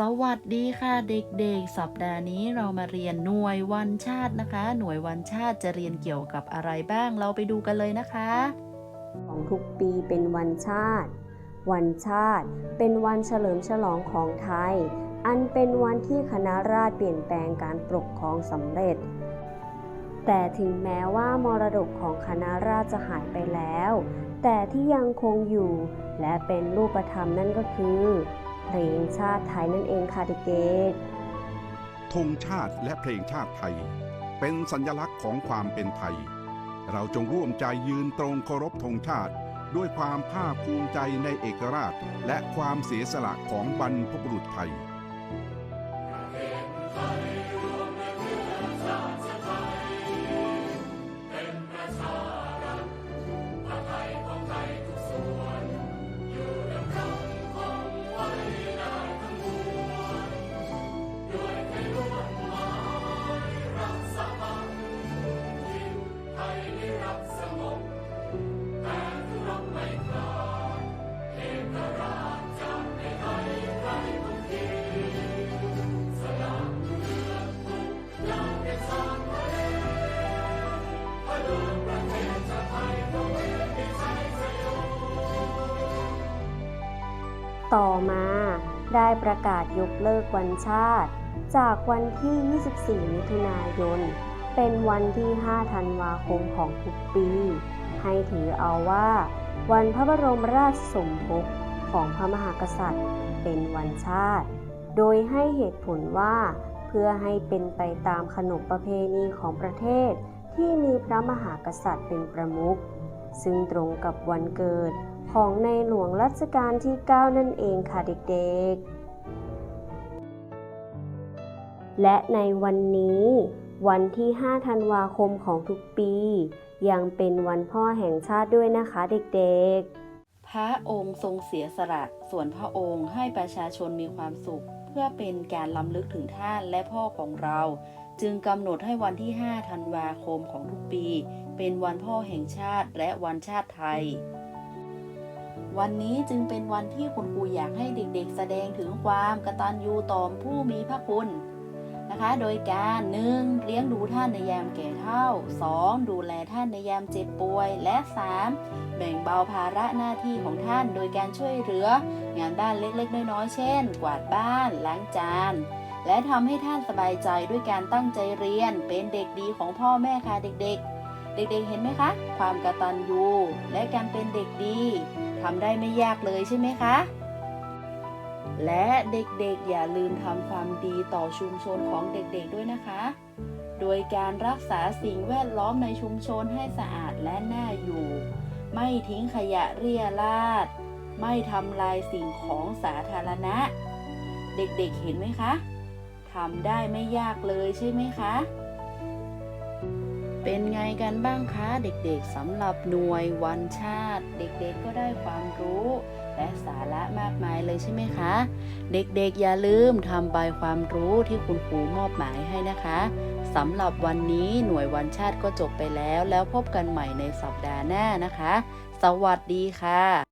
สวัสดีค่ะเด็กๆ สัปดาห์นี้เรามาเรียนหน่วยวันชาตินะคะ หน่วยวันชาติจะเรียนเกี่ยวกับอะไรบ้างเราไปดูกันเลยนะคะ ของทุกปีเป็นวันชาติ วันชาติเป็นวันเฉลิมฉลองของไทย อันเป็นวันที่คณะราษฎรเปลี่ยนแปลงการปกครองสำเร็จ แต่ถึงแม้ว่ามรดกของคณะราษฎรจะหายไปแล้ว แต่ที่ยังคงอยู่ และเป็นรูปธรรมนั่นก็คือ เพลงชาติไทยนั่นเองค่ะเด็กๆธงชาติและเพลงชาติไทย เป็นสัญลักษณ์ของความเป็นไทย เราจงร่วมใจยืนตรงเคารพธงชาติ ด้วยความภาคภูมิใจในเอกราช และความเสียสละของบรรพบุรุษไทย ต่อมา ได้ประกาศยกเลิกวันชาติ จากวันที่ 24 มิถุนายน เป็นวันที่ 5 ธันวาคมของทุกปี ให้ถือเอาว่า วันพระบรมราชสมภพของพระมหากษัตริย์ เป็นวันชาติ โดยให้เหตุผลว่าเพื่อให้เป็นไปตามขนบประเพณีของประเทศที่มีพระมหากษัตริย์เป็นประมุข ซึ่งตรงกับวันเกิด ของในหลวงรัชกาลที่ 9 นั่นเองค่ะเด็กๆ และในวันนี้ วันที่ 5 ธันวาคมของทุกปี ยังเป็นวันพ่อแห่งชาติด้วยนะคะเด็กๆ พระองค์ทรงเสียสละส่วนพระองค์ให้ประชาชนมีความสุข เพื่อเป็นการล้ำลึกถึงท่านและพ่อของเราจึงกำหนดให้วันที่ 5 ธันวาคมของทุกปี เป็นวันพ่อแห่งชาติและวันชาติไทย วันนี้จึงเป็นวันที่คุณครูอยากให้เด็กๆ แสดงถึงความกตัญญูต่อผู้มีพระคุณนะคะ โดยการ 1. เลี้ยงดูท่านในยามแก่เฒ่า 2. ดูแลท่านในยามเจ็บป่วย และ 3. แบ่งเบาภาระหน้าที่ของท่าน โดยการช่วยเหลืองานบ้านเล็กๆ น้อยๆ เช่น กวาดบ้าน ล้างจาน และทำให้ท่านสบายใจด้วยการตั้งใจเรียน เป็นเด็กดีของพ่อแม่ค่ะเด็กๆ เด็กๆ เห็นไหมคะ ความกตัญญูและการเป็นเด็กดี ทำได้ไม่ยากเลยใช่ไหมคะ และเด็กๆอย่าลืมทำความดีต่อชุมชนของเด็กๆด้วยนะคะ โดยการรักษาสิ่งแวดล้อมในชุมชนให้สะอาดและน่าอยู่ ไม่ทิ้งขยะเรี่ยราดไม่ทำลายสิ่งของสาธารณะ เด็กๆเห็นไหมคะทำได้ไม่ยากเลยใช่ไหมคะ เป็นไงกันบ้างคะเด็กๆสำหรับหน่วยวันชาติ เด็กๆก็ได้ความรู้ และสาระมากมายเลยใช่ไหมคะ เด็กๆอย่าลืมทำใบความรู้ที่คุณครูมอบหมายให้นะคะสำหรับวันนี้หน่วยวันชาติก็จบไปแล้ว แล้วพบกันใหม่ในสัปดาห์หน้านะคะ สวัสดีค่ะ